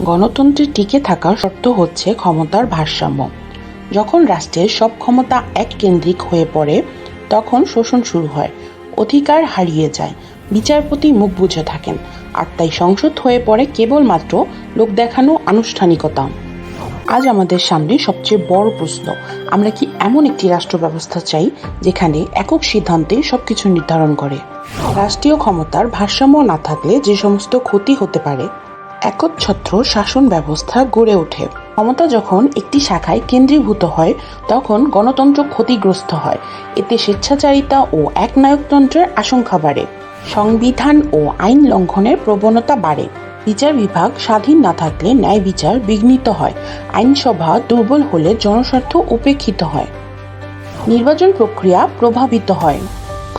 গণতন্ত্রে টিকে থাকার শর্ত হচ্ছে ক্ষমতার ভারসাম্য। যখন রাষ্ট্রের সব ক্ষমতা এক কেন্দ্রিক হয়ে পড়ে, তখন শোষণ শুরু হয়, অধিকার হারিয়ে যায়, বিচারপতি মুখ বুঝে থাকেন, আর তাই সংসদ হয়ে পড়ে কেবলমাত্র লোক দেখানো আনুষ্ঠানিকতা। আজ আমাদের সামনে সবচেয়ে বড় প্রশ্ন, আমরা কি এমন একটি রাষ্ট্র ব্যবস্থা চাই, যেখানে একক সিদ্ধান্তে সবকিছু নির্ধারণ করে? রাষ্ট্রীয় ক্ষমতার ভারসাম্য না থাকলে যে সমস্ত ক্ষতি হতে পারে একচ্ছত্র শাসন ব্যবস্থা গড়ে ওঠে। ক্ষমতা যখন একটি শাখায় কেন্দ্রীভূত হয়, তখন গণতন্ত্র ক্ষতিগ্রস্ত হয়। এতে স্বেচ্ছাচারিতা ও একনায়কতন্ত্রের আশঙ্কা বাড়ে। সংবিধান ও আইন লঙ্ঘনের প্রবণতা বাড়ে। বিচার বিভাগ স্বাধীন না থাকলে ন্যায় বিচার বিঘ্নিত হয়। আইনসভা দুর্বল হলে জনস্বার্থ উপেক্ষিত হয়। নির্বাচন প্রক্রিয়া প্রভাবিত হয়।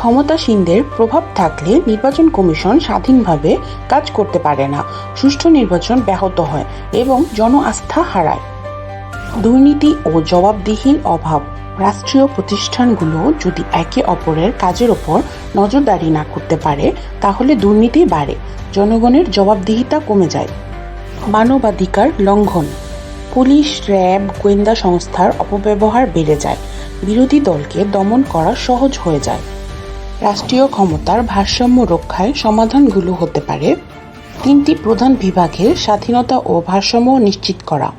ক্ষমতাসীনদের প্রভাব থাকলে নির্বাচন কমিশন স্বাধীনভাবে কাজ করতে পারে না। সুষ্ঠু নির্বাচন ব্যাহত হয় এবং জন আস্থা হারায়। দুর্নীতি ও জবাবদিহির অভাব। রাষ্ট্রীয় প্রতিষ্ঠানগুলো যদি একে অপরের কাজের ওপর নজরদারি না করতে পারে, তাহলে দুর্নীতি বাড়ে। জনগণের জবাবদিহিতা কমে যায়। মানবাধিকার লঙ্ঘন। পুলিশ, র্যাব, গোয়েন্দা সংস্থার অপব্যবহার বেড়ে যায়। বিরোধী দলকে দমন করা সহজ হয়ে যায়। রাষ্ট্রীয় ক্ষমতার ভারসাম্য রক্ষায় সমাধানগুলো হতে পারে। তিনটি প্রধান বিভাগের স্বাধীনতা ও ভারসাম্য নিশ্চিত করা।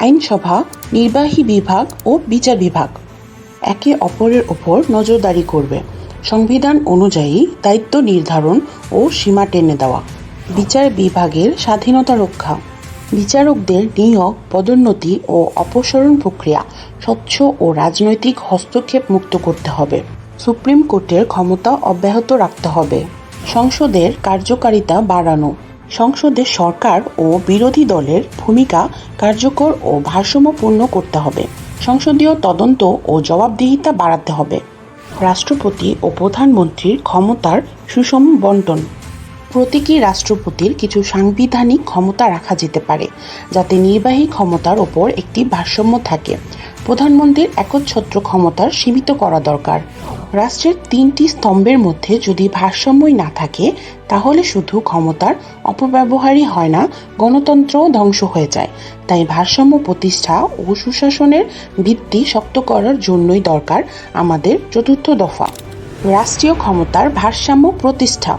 আইনসভা, নির্বাহী বিভাগ ও বিচার বিভাগ। একে অপরের ওপর নজরদারি করবে। সংবিধান অনুযায়ী দায়িত্ব নির্ধারণ ও সীমা টেনে দেওয়া। বিচার বিভাগের স্বাধীনতা রক্ষা। বিচারকদের নিয়োগ, পদোন্নতি ও অপসারণ প্রক্রিয়া স্বচ্ছ ও রাজনৈতিক হস্তক্ষেপ মুক্ত করতে হবে। সুপ্রিম কোর্টের ক্ষমতা অব্যাহত রাখতে হবে। সংসদের কার্যকারিতা বাড়ানো। সংসদে সরকার ও বিরোধী দলের ভূমিকা কার্যকর ও ভারসাম্যপূর্ণ করতে হবে। সংসদীয় তদন্ত ও জবাবদিহিতা বাড়াতে হবে। রাষ্ট্রপতি ও প্রধানমন্ত্রীর ক্ষমতার সুষম বন্টন। প্রতীকী রাষ্ট্রপতির কিছু সাংবিধানিক ক্ষমতা রাখা যেতে পারে, যাতে নির্বাহী ক্ষমতার ওপর একটি ভারসাম্য থাকে। প্রধানমন্ত্রীর একচ্ছত্র ক্ষমতার সীমিত করা দরকার। রাষ্ট্রের তিনটি স্তম্ভের মধ্যে যদি ভারসাম্যই না থাকে, তাহলে শুধু ক্ষমতার অপব্যবহারই হয় না, গণতন্ত্রও ধ্বংস হয়ে যায়। তাই ভারসাম্য প্রতিষ্ঠা ও সুশাসনের ভিত্তি শক্ত করার জন্যই দরকার আমাদের চতুর্থ দফা। রাষ্ট্রীয় ক্ষমতার ভারসাম্য প্রতিষ্ঠা।